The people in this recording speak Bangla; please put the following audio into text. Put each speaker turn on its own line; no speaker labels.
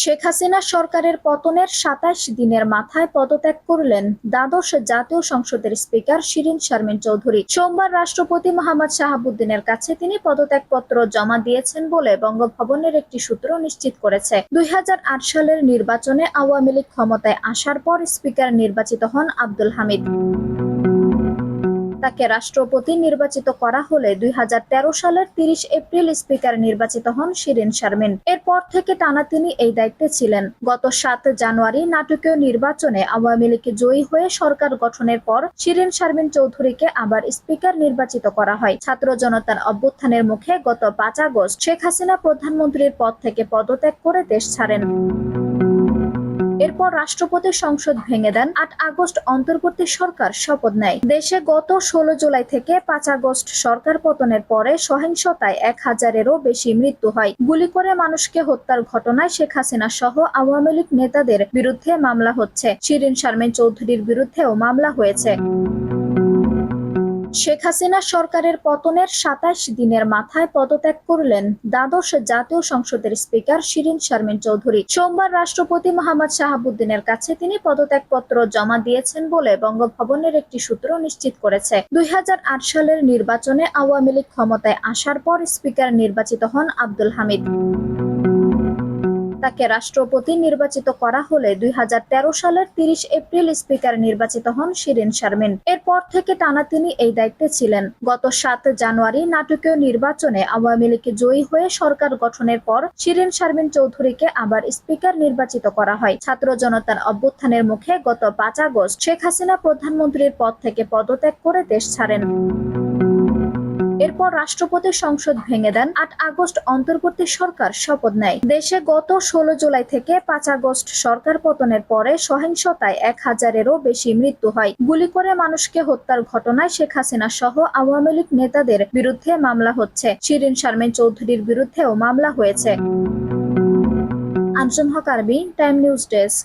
শেখ হাসিনা সরকারের পতনের সাতাশ দিনের মাথায় পদত্যাগ করলেন দ্বাদশ জাতীয় সংসদের স্পিকার শিরিন শারমিন চৌধুরী। সোমবার রাষ্ট্রপতি মোহাম্মদ শাহাবুদ্দিনের কাছে তিনি পদত্যাগপত্র জমা দিয়েছেন বলে বঙ্গভবনের একটি সূত্র নিশ্চিত করেছে। দুই হাজার আট সালের নির্বাচনে আওয়ামী লীগ ক্ষমতায় আসার পর স্পিকার নির্বাচিত হন আব্দুল হামিদ। তাকে রাষ্ট্রপতি নির্বাচিত করা হলে দুই হাজার তেরো সালের তিরিশ এপ্রিল স্পিকার নির্বাচিত হন শিরিন শারমিন। এরপর থেকে টানা তিনি এই দায়িত্বে ছিলেন। গত সাত জানুয়ারি নাটকীয় নির্বাচনে আওয়ামী লীগ জয়ী হয়ে সরকার গঠনের পর শিরিন শারমিন চৌধুরীকে আবার স্পিকার নির্বাচিত করা হয়। ছাত্র জনতার অভ্যুত্থানের মুখে গত পাঁচ আগস্ট শেখ হাসিনা প্রধানমন্ত্রীর পদ থেকে পদত্যাগ করে দেশ ছাড়েন। এরপর রাষ্ট্রপতি সংসদ ভেঙে দেন। আট আগস্ট অন্তর্বর্তী সরকার শপথ নেয়। দেশে গত ষোলো জুলাই থেকে পাঁচ আগস্ট সরকার পতনের পরে সহিংসতায় এক হাজারেরও বেশি মৃত্যু হয়। গুলি করে মানুষকে হত্যার ঘটনায় শেখ হাসিনা সহ আওয়ামী লীগ নেতাদের বিরুদ্ধে মামলা হচ্ছে। শিরিন শারমিন চৌধুরীর বিরুদ্ধেও মামলা হয়েছে। শেখ হাসিনা সরকারের পতনের সাতাশ দিনের মাথায় পদত্যাগ করলেন দ্বাদশ জাতীয় সংসদের স্পিকার শিরিন শারমিন চৌধুরী। সোমবার রাষ্ট্রপতি মোহাম্মদ শাহাবুদ্দিনের কাছে তিনি পদত্যাগপত্র জমা দিয়েছেন বলে বঙ্গভবনের একটি সূত্র নিশ্চিত করেছে। দুই হাজার আট সালের নির্বাচনে আওয়ামী লীগ ক্ষমতায় আসার পর স্পিকার নির্বাচিত হন আব্দুল হামিদ। তাকে রাষ্ট্রপতি নির্বাচিত করা হলে দুই হাজার তেরো সালের তিরিশ এপ্রিল স্পিকার নির্বাচিত হন শিরিন শারমিন। এরপর থেকে টানা তিনি এই দায়িত্বে ছিলেন। গত সাত জানুয়ারি নাটকীয় নির্বাচনে আওয়ামী লীগ জয়ী হয়ে সরকার গঠনের পর শিরিন শারমিন চৌধুরীকে আবার স্পিকার নির্বাচিত করা হয়। ছাত্র জনতার অভ্যুত্থানের মুখে গত পাঁচ আগস্ট শেখ হাসিনা প্রধানমন্ত্রীর পদ থেকে পদত্যাগ করে দেশ ছাড়েন। এরপর রাষ্ট্রপতি সংসদ ভেঙে দেন। আট আগস্ট অন্তর্বর্তী সরকার শপথ নেয়। দেশে গত ষোলো জুলাই থেকে পাঁচ আগস্ট সরকার পতনের পরে সহিংসতায় এক হাজারেরও বেশি মৃত্যু হয়। গুলি করে মানুষকে হত্যার ঘটনায় শেখ হাসিনা সহ আওয়ামী লীগ নেতাদের বিরুদ্ধে মামলা হচ্ছে। শিরিন শারমিন চৌধুরীর বিরুদ্ধেও মামলা হয়েছে। আঞ্জুম হক, আরবি, টাইম নিউজ ডেস্ক।